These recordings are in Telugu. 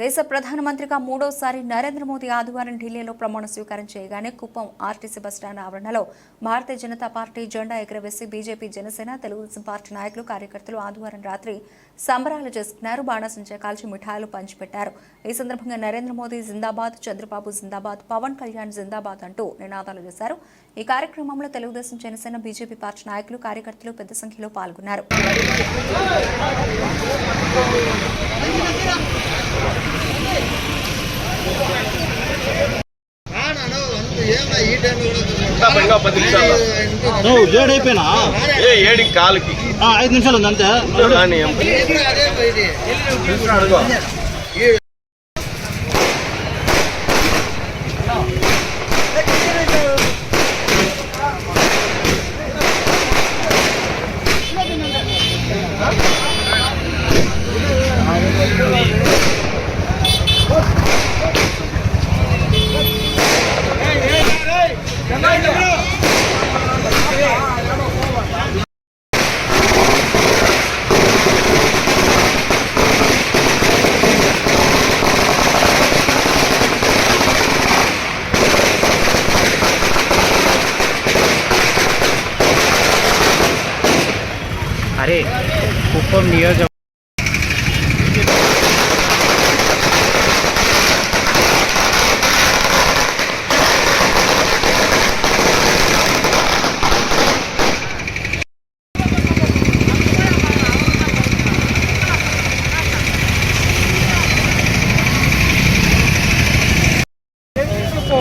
దేశ ప్రధానమంత్రిగా మూడోసారి నరేంద్ర మోదీ ఆదివారం ఢిల్లీలో ప్రమాణ స్వీకారం చేయగానే కుప్పం ఆర్టీసీ బస్టాండ్ ఆవరణలో భారతీయ జనతా పార్టీ జెండా ఎగురవేసి బీజేపీ జనసేన తెలుగుదేశం పార్టీ నాయకులు కార్యకర్తలు ఆదివారం రాత్రి సంబరాలు చేసుకున్నారు. బాణసంచా కాల్చి మిఠాయిలు పంచిపెట్టారు. ఈ సందర్భంగా నరేంద్ర మోదీ జిందాబాద్ చంద్రబాబు జిందాబాద్ పవన్ కళ్యాణ్ జిందాబాద్ అంటూ నినాదాలు చేశారు. ఈ కార్యక్రమంలో తెలుగుదేశం జనసేన బీజేపీ పార్టీ నాయకులు కార్యకర్తలు పెద్ద సంఖ్యలో పాల్గొన్నారు. ఇంకా పది నిమిషాలు. నువ్వు లేట్ అయిపోయినా? ఏ ఏడి కాలుకి. ఆ, ఐదు నిమిషాలు ఉంది అంతే. కానీ కుప్పం నియోజక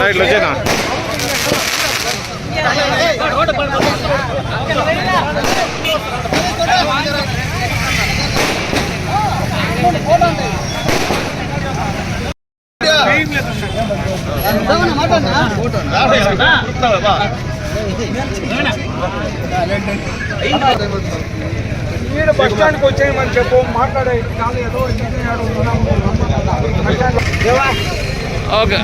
ఇట్లా వచ్చేనా ఈడ బస్ స్టాండ్కి వచ్చేయమని చెప్పు మాట్లాడే కాదు ఏదో ఓకే.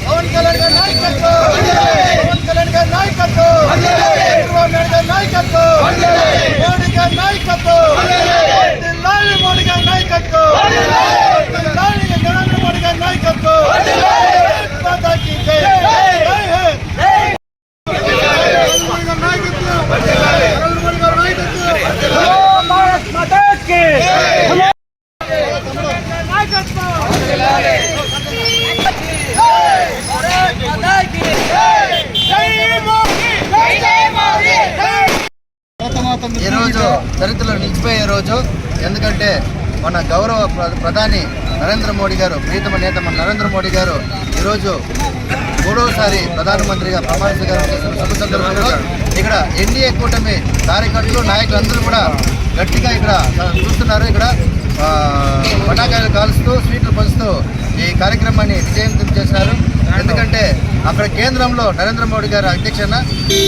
పవన్ కళ్యాణ్ నాయకత్వం పవన్ కళ్యాణ్ నాయకత్వం చంద్రబాబు నాయుడు గారి నాయకత్వం. మోడీ గారి నాయకత్వం వర్ధిల్లాలి మోడీ గారి నాయకత్వం వర్ధిల్లాలి నరేంద్ర మోడీ గారి నాయకత్వం భారత్ మాతా కీ జై జై హే నరేంద్ర మోడీ గారి నాయకత్వం నరేంద్ర మోడీ గారి నాయకత్వం భారత్ మాతా కి ఈరోజు చరిత్రలో నిలిచిపోయే రోజు ఎందుకంటే మన గౌరవ ప్ర- ప్రధాని నరేంద్ర మోడీ గారు ప్రీతమ నేత మన నరేంద్ర మోడీ గారు ఈరోజు మూడవసారి ప్రధానమంత్రిగా ప్రమాణ స్వీకారం చేసిన శుభ సందర్భంలో ఇక్కడ ఎన్డీఏ కూటమి కార్యకర్తలు నాయకులందరూ కూడా గట్టిగా ఇక్కడ చూస్తున్నారు. ఇక్కడ పటాకాయలు కాలుస్తూ స్వీట్లు పంచుతూ ఈ కార్యక్రమాన్ని విజయవంతం చేశారు ఎందుకంటే అక్కడ కేంద్రంలో నరేంద్ర మోడీ గారి అధ్యక్షన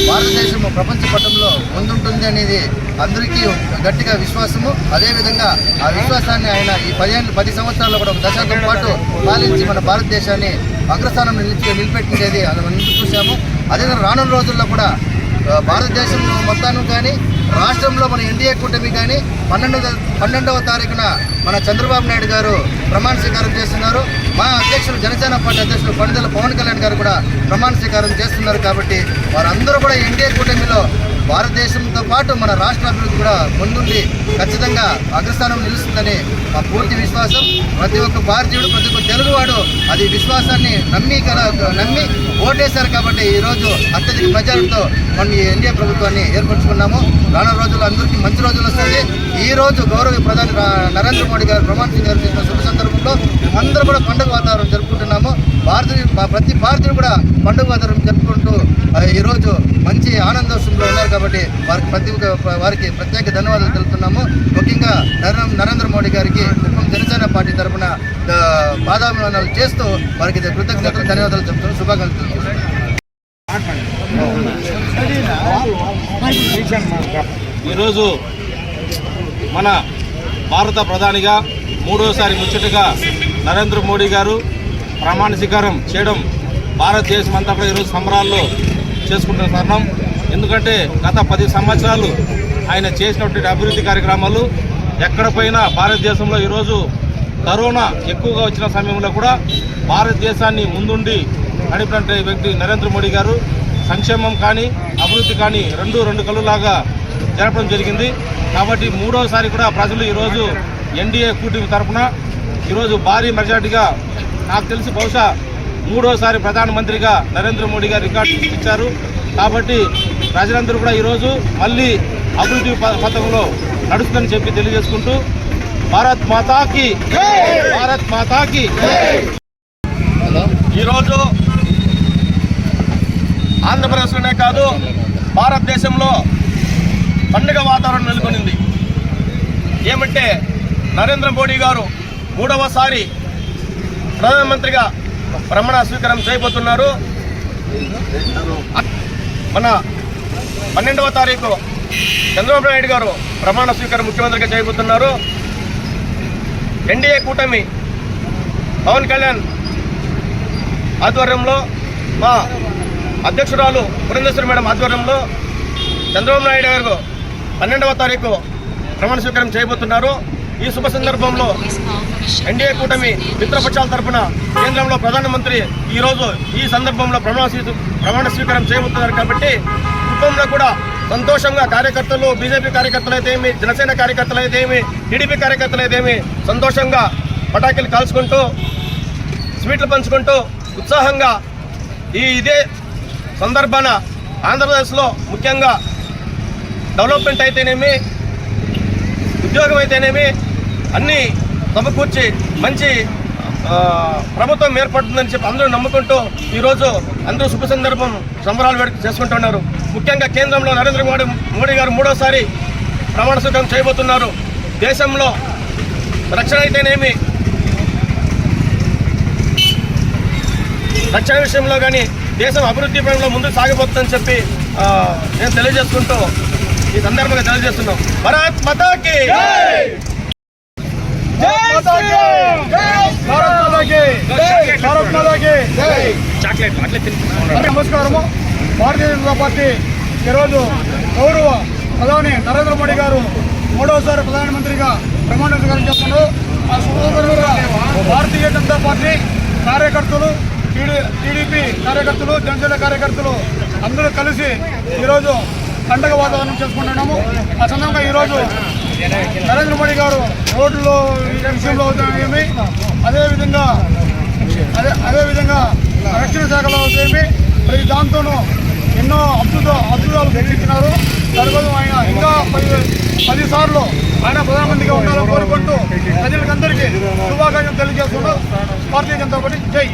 భారతదేశము ప్రపంచ పటంలో ముందుంటుంది అనేది అందరికీ గట్టిగా విశ్వాసము. అదేవిధంగా ఆ విశ్వాసాన్ని ఆయన ఈ పదిహేను పది సంవత్సరాల్లో కూడా ఒక దశాబ్దం పాటు పాలించి మన భారతదేశాన్ని అగ్రస్థానం నిలిచి నిలబెట్టినది అది మనం చూసాము అదేవిధంగా రానున్న రోజుల్లో కూడా భారతదేశం భారతదేశంలో మొత్తాను కానీ రాష్ట్రంలో మన ఎన్డీఏ కూటమి కానీ పన్నెండవ పన్నెండవ తారీఖున మన చంద్రబాబు నాయుడు గారు ప్రమాణ స్వీకారం చేస్తున్నారు. మా అధ్యక్షులు జనసేన పార్టీ అధ్యక్షులు పండితుల పవన్ కళ్యాణ్ గారు కూడా ప్రమాణ స్వీకారం చేస్తున్నారు కాబట్టి వారందరూ కూడా ఎన్డీఏ కూటమిలో భారతదేశంతో పాటు మన రాష్ట్ర అభివృద్ధి కూడా ముందుండి ఖచ్చితంగా అగ్రస్థానం నిలుస్తుందని మా పూర్తి విశ్వాసం. ప్రతి ఒక్క భారతీయుడు ప్రతి ఒక్క తెలుగువాడు అది విశ్వాసాన్ని నమ్మి నమ్మి ఓటేశారు కాబట్టి ఈరోజు అత్యధిక ప్రజలతో మనం ఈ ఎన్డీఏ ప్రభుత్వాన్ని ఏర్పరచుకున్నాము. రానున్న రోజుల్లో అందరికీ మంచి రోజులు వస్తుంది. ఈ రోజు గౌరవ ప్రధాని నరేంద్ర మోడీ గారు ప్రమాణ స్వీకారం చేసిన శుభ సందర్భంలో అందరూ కూడా పండుగ వాతావరణం జరుపుకుంటున్నాము. భారతీయ ప్రతి భారతీయుడు కూడా పండుగ వాతావరణం జరుపుకుంటూ ఈరోజు మంచి ఆనందోత్సవంలో ఉన్నారు కాబట్టి వారికి ప్రతి ఒక్క- వారికి ప్రత్యేక ధన్యవాదాలు తెలుపుతున్నాము. ముఖ్యంగా నరేంద్ర మోడీ గారికి కుప్పం జనసేన పార్టీ తరఫున పాదాభివందనాలు చేస్తూ వారికి కృతజ్ఞతలు ధన్యవాదాలు చెప్తున్నాం శుభాకాంక్షలు ఈరోజు మన భారత ప్రధానిగా మూడోసారి ముచ్చటగా నరేంద్ర మోడీ గారు ప్రమాణ స్వీకారం చేయడం భారతదేశం అంతా కూడా ఈరోజు సంబరాల్లో చేసుకుంటున్న తరుణం. ఎందుకంటే గత పది సంవత్సరాలు ఆయన చేసినటువంటి అభివృద్ధి కార్యక్రమాలు ఎక్కడ పోయినా భారతదేశంలో ఈరోజు కరోనా ఎక్కువగా వచ్చిన సమయంలో కూడా భారతదేశాన్ని ముందుండి నడిపినటువంటి వ్యక్తి నరేంద్ర మోడీ గారు. సంక్షేమం కానీ అభివృద్ధి కానీ రెండు రెండు కళ్ళులాగా జరపడం జరిగింది. కాబట్టి మూడోసారి కూడా ప్రజలు ఈరోజు ఎన్డీఏ కూటమి తరఫున ఈరోజు భారీ మెజార్టీగా నాకు తెలిసి బహుశా మూడోసారి ప్రధానమంత్రిగా నరేంద్ర మోడీ గారు రికార్డు ఇచ్చారు కాబట్టి ప్రజలందరూ కూడా ఈరోజు మళ్ళీ అభివృద్ధి పథకంలో నడుస్తుందని చెప్పి తెలియజేసుకుంటూ భారత్ మాతాకి భారత్ మాతాకి ఈరోజు ఆంధ్రప్రదేశ్లోనే కాదు భారతదేశంలో పండుగ వాతావరణం నెలకొనింది. ఏమంటే నరేంద్ర మోడీ గారు మూడవసారి ప్రధానమంత్రిగా ప్రమాణ స్వీకారం చేయబోతున్నారు. మన పన్నెండవ తారీఖు చంద్రబాబు నాయుడు గారు ప్రమాణ స్వీకారం ముఖ్యమంత్రిగా చేయబోతున్నారు. ఎన్డీఏ కూటమి పవన్ కళ్యాణ్ ఆధ్వర్యంలో మా అధ్యక్షురాలు పురంధేశ్వరి మేడం ఆధ్వర్యంలో చంద్రబాబు నాయుడు గారు పన్నెండవ తారీఖు ప్రమాణ స్వీకారం చేయబోతున్నారు. ఈ శుభ సందర్భంలో ఎన్డీఏ కూటమి మిత్రపక్షాల తరఫున కేంద్రంలో ప్రధానమంత్రి ఈరోజు ఈ సందర్భంలో ప్రమాణ స్వీ- ప్రమాణ స్వీకారం చేయబోతున్నారు కాబట్టి కుటుంబంలో కూడా సంతోషంగా కార్యకర్తలు బీజేపీ కార్యకర్తలు అయితేమి జనసేన కార్యకర్తలు అయితే ఏమి టీడీపీ కార్యకర్తలు అయితేమి సంతోషంగా పటాకీలు కాల్చుకుంటూ స్వీట్లు పంచుకుంటూ ఉత్సాహంగా ఈ ఇదే సందర్భాన ఆంధ్రప్రదేశ్లో ముఖ్యంగా డెవలప్మెంట్ అయితేనేమి ఉద్యోగం అయితేనేమి అన్నీ సమకూర్చి మంచి ప్రభుత్వం ఏర్పడుతుందని చెప్పి అందరూ నమ్ముకుంటూ ఈరోజు అందరూ శుభ సందర్భం సంబరాలు వేడుక చేసుకుంటున్నారు. ముఖ్యంగా కేంద్రంలో నరేంద్ర మోడీ మోడీ గారు మూడోసారి ప్రమాణ స్వీకారం చేయబోతున్నారు. దేశంలో రక్షణ అయితేనేమి? రక్షణ విషయంలో కానీ దేశం అభివృద్ధి పరంలో ముందుకు సాగిపోతుందని చెప్పి నేను తెలియజేసుకుంటూ ఈ సందర్భంగా తెలియజేస్తున్నాం. భరత్ మతాకి నమస్కారము భారతీయ జనతా పార్టీ ఈరోజు గౌరవ ప్రధాని నరేంద్ర మోడీ గారు మూడవసారి ప్రధానమంత్రిగా ప్రమాణ స్వీకారం చేస్తున్నారు ఆ సందర్భంగా భారతీయ జనతా పార్టీ కార్యకర్తలు టీడీ- టీడీపీ కార్యకర్తలు జనసేన కార్యకర్తలు అందరూ కలిసి ఈరోజు పండగ వాతావరణం చేసుకుంటున్నాము. ఆ సందర్భంగా ఈరోజు నరేంద్ర మోడీ గారు రోడ్లలో విషయంలో ఏమి అదేవిధంగా అదే అదేవిధంగా రక్షణ శాఖలో ఏమి ప్రతి దాంతోనూ ఎన్నో అద్భుత అద్భుతాలు తెప్పించినారు తర్వాత ఆయన ఇంకా పది పదిసార్లు ఆయన ప్రధానమంత్రిగా ఉండాలని కోరుకుంటూ ప్రజలకందరికీ శుభాకాంక్షలు తెలియజేస్తూ భారతీయ జనతా పార్టీ